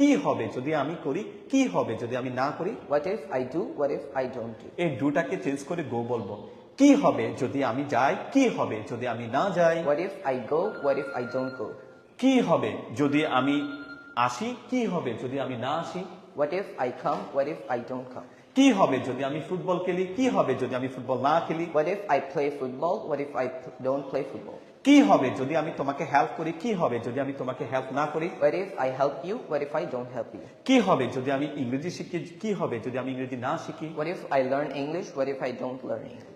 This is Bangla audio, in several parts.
কি হবে যদি আমি করি? কি হবে যদি আমি না করি? What if I do what if I don't do এই ডুটাকে চেঞ্জ করে গো বলব। কি হবে যদি আমি যাই? কি হবে যদি আমি না যাই? What if I go what if I don't go কি হবে যদি আমি আসি? কি হবে যদি আমি না আসি? What if I come what if I don't come? কি হবে যদি আমি ফুটবল খেলি? কি হবে যদি আমি ফুটবল না খেলি? কি হবে যদি আমি তোমাকে হেল্প করি? কি হবে যদি আমি তোমাকে হেল্প না করি? কি হবে যদি আমি ইংরেজি শিখি? কি হবে যদি আমি ইংরেজি না শিখি? What I learn English what if I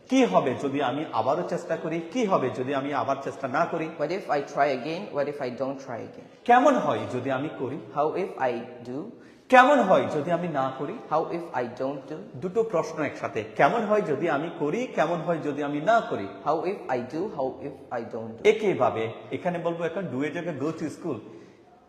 কি হবে যদি আমি আবারও চেষ্টা করি? কি হবে যদি আমি আবার চেষ্টা না করি? What if I try again what if I don't try again কেমন হয় যদি আমি করি? হাউ ইফ আই ডু কেমন হয় যদি আমি না করি? How if I don't do? দুটো প্রশ্ন একসাথে। কেমন হয় যদি আমি করি? কেমন হয় যদি আমি না করি? If I do? How if I don't do? একইভাবে এখানে বলব এখন ডুয়ে জায়গায় গো টু স্কুল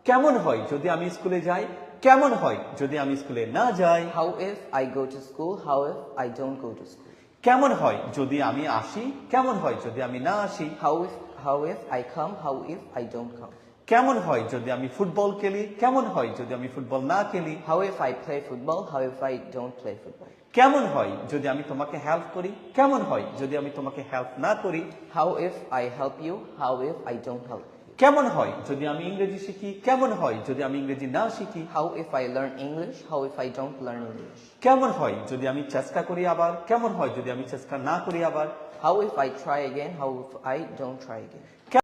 কেমন হয় যদি আমি স্কুলে যাই? কেমন হয় যদি আমি স্কুলে না যাই? How if I go to school how if I don't go to school? কেমন হয় যদি আমি আসি? কেমন হয় যদি আমি না আসি? How if how if I come how if I don't come? কেমন হয় যদি আমি ফুটবল খেলি? কেমন হয় যদি আমি ফুটবল না খেলি? How if I play football how if I don't play football কেমন হয় যদি আমি তোমাকে হেল্প করি? কেমন হয় যদি আমি তোমাকে হেল্প না করি? How if I help you how if I don't help কেমন হয় যদি আমি ইংরেজি শিখি? কেমন হয় যদি আমি ইংরেজি না শিখি? How if I learn English how if I don't learn English কেমন হয় যদি আমি চেষ্টা করি আবার? কেমন হয় যদি আমি চেষ্টা না করি আবার? How if I try again how if I don't try again